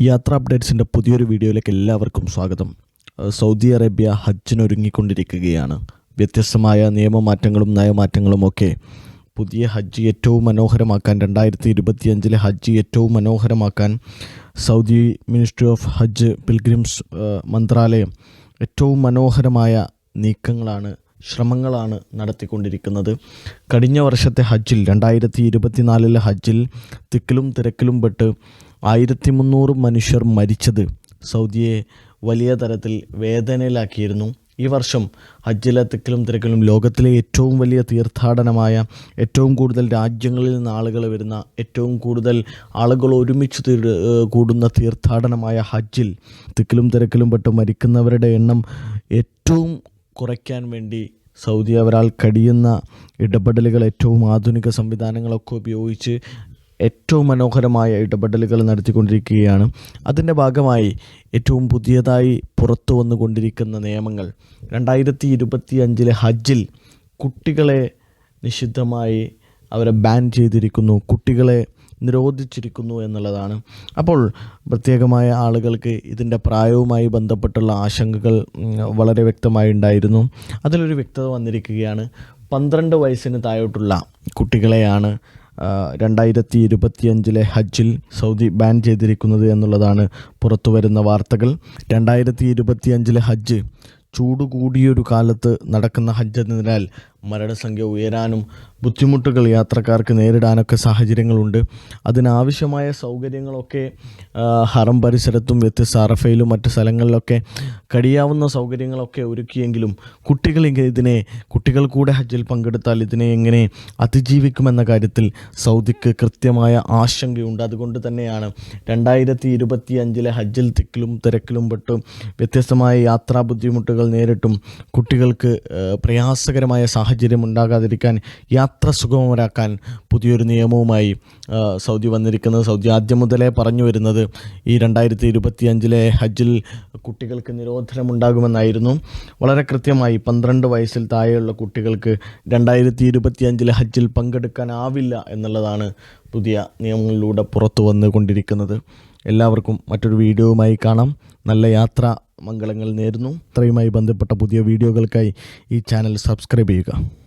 യാത്രാ അപ്ഡേറ്റ്സിന്റെ പുതിയൊരു വീഡിയോയിലേക്ക് എല്ലാവർക്കും സ്വാഗതം. സൗദി അറേബ്യ ഹജ്ജിനൊരുങ്ങിക്കൊണ്ടിരിക്കുകയാണ് വ്യത്യസ്തമായ നിയമമാറ്റങ്ങളും നയമാറ്റങ്ങളും ഒക്കെ പുതിയ ഹജ്ജ് ഏറ്റവും മനോഹരമാക്കാൻ രണ്ടായിരത്തി ഇരുപത്തിയഞ്ചിലെ ഹജ്ജ് ഏറ്റവും മനോഹരമാക്കാൻ Saudi ministry of Hajj pilgrims മന്ത്രാലയം ഏറ്റവും മനോഹരമായ നീക്കങ്ങളാണ് ശ്രമങ്ങളാണ് നടത്തിക്കൊണ്ടിരിക്കുന്നത്. കഴിഞ്ഞ വർഷത്തെ ഹജ്ജിൽ രണ്ടായിരത്തി ഇരുപത്തിനാലിലെ ഹജ്ജിൽ തിക്കിലും തിരക്കിലും പെട്ട് ആയിരത്തി മുന്നൂറ് മനുഷ്യർ മരിച്ചത് സൗദിയെ വലിയ തരത്തിൽ വേദനയിലാക്കിയിരുന്നു. ഈ വർഷം ഹജ്ജിലെ തിക്കിലും തിരക്കിലും ലോകത്തിലെ ഏറ്റവും വലിയ തീർത്ഥാടനമായ ഏറ്റവും കൂടുതൽ രാജ്യങ്ങളിൽ നിന്ന് ആളുകൾ വരുന്ന ഏറ്റവും കൂടുതൽ ആളുകൾ ഒരുമിച്ച് കൂടുന്ന തീർത്ഥാടനമായ ഹജ്ജിൽ തിക്കിലും തിരക്കിലും പെട്ട് മരിക്കുന്നവരുടെ എണ്ണം ഏറ്റവും കുറയ്ക്കാൻ വേണ്ടി സൗദി അവരാൽ കഴിയുന്ന ഇടപെടലുകൾ ഏറ്റവും ആധുനിക സംവിധാനങ്ങളൊക്കെ ഉപയോഗിച്ച് ഏറ്റവും മനോഹരമായ ഇടപെടലുകൾ നടത്തിക്കൊണ്ടിരിക്കുകയാണ്. അതിന്റെ ഭാഗമായി ഏറ്റവും പുതിയതായി പുറത്തു വന്നുകൊണ്ടിരിക്കുന്ന നിയമങ്ങൾ. രണ്ടായിരത്തി ഇരുപത്തി അഞ്ചിലെ ഹജ്ജിൽ കുട്ടികളെ നിഷിദ്ധമായി അവരെ ബാൻ ചെയ്തിരിക്കുന്നു. കുട്ടികളെ നിരോധിച്ചിരിക്കുന്നു എന്നുള്ളതാണ്. അപ്പോൾ പ്രത്യേകമായ ആളുകൾക്ക് ഇതിന്റെ പ്രായവുമായി ബന്ധപ്പെട്ടുള്ള ആശങ്കകൾ വളരെ വ്യക്തമായി ഉണ്ടായിരുന്നു. അതിലൊരു വ്യക്തത വന്നിരിക്കുകയാണ്. പന്ത്രണ്ട് വയസ്സിന് താഴോട്ടുള്ള കുട്ടികളെയാണ് രണ്ടായിരത്തി ഇരുപത്തിയഞ്ചിലെ ഹജ്ജിൽ സൗദി ബാൻ ചെയ്തിരിക്കുന്നത് എന്നുള്ളതാണ് പുറത്തു വരുന്ന വാർത്തകൾ. രണ്ടായിരത്തി ഇരുപത്തിയഞ്ചിലെ ഹജ്ജ് ചൂട് കൂടിയൊരു കാലത്ത് നടക്കുന്ന ഹജ്ജ് എന്നതിനാൽ മരണസംഖ്യ ഉയരാനും ബുദ്ധിമുട്ടുകൾ യാത്രക്കാർക്ക് നേരിടാനൊക്കെ സാഹചര്യങ്ങളുണ്ട്. അതിനാവശ്യമായ സൗകര്യങ്ങളൊക്കെ ഹറം പരിസരത്തും വ്യത്യസ്ത അറഫയിലും മറ്റ് സ്ഥലങ്ങളിലൊക്കെ കഴിയാവുന്ന സൗകര്യങ്ങളൊക്കെ ഒരുക്കിയെങ്കിലും കുട്ടികൾ ഇതിനെ കുട്ടികൾ കൂടെ ഹജ്ജിൽ പങ്കെടുത്താൽ ഇതിനെ എങ്ങനെ അതിജീവിക്കുമെന്ന കാര്യത്തിൽ സൗദിക്ക് കൃത്യമായ ആശങ്കയുണ്ട്. അതുകൊണ്ട് തന്നെയാണ് രണ്ടായിരത്തി ഇരുപത്തി അഞ്ചിലെ ഹജ്ജിൽ തിക്കിലും തിരക്കിലും പെട്ട് വ്യത്യസ്തമായ യാത്രാ ബുദ്ധിമുട്ടുകൾ നേരിട്ടും കുട്ടികൾക്ക് പ്രയാസകരമായ സാഹചര്യം ഉണ്ടാകാതിരിക്കാൻ യാത്ര സുഗമരാക്കാൻ പുതിയൊരു നിയമവുമായി സൗദി വന്നിരിക്കുന്നത്. സൗദി ആദ്യം മുതലേ പറഞ്ഞു വരുന്നത് ഈ രണ്ടായിരത്തി ഇരുപത്തി അഞ്ചിലെ ഹജ്ജിൽ കുട്ടികൾക്ക് നിരോധനമുണ്ടാകുമെന്നായിരുന്നു. വളരെ കൃത്യമായി പന്ത്രണ്ട് വയസ്സിൽ താഴെയുള്ള കുട്ടികൾക്ക് രണ്ടായിരത്തി ഇരുപത്തി അഞ്ചിലെ ഹജ്ജിൽ പങ്കെടുക്കാനാവില്ല എന്നുള്ളതാണ് പുതിയ നിയമങ്ങളിലൂടെ പുറത്തു വന്നുകൊണ്ടിരിക്കുന്നത് എല്ലാവർക്കും മറ്റൊരു വീഡിയോവുമായി കാണാം. നല്ല യാത്ര മംഗളങ്ങൾ നേരുന്നു. ഇത്രയുമായി ബന്ധപ്പെട്ട പുതിയ വീഡിയോകൾക്കായി ഈ ചാനൽ സബ്സ്ക്രൈബ് ചെയ്യുക.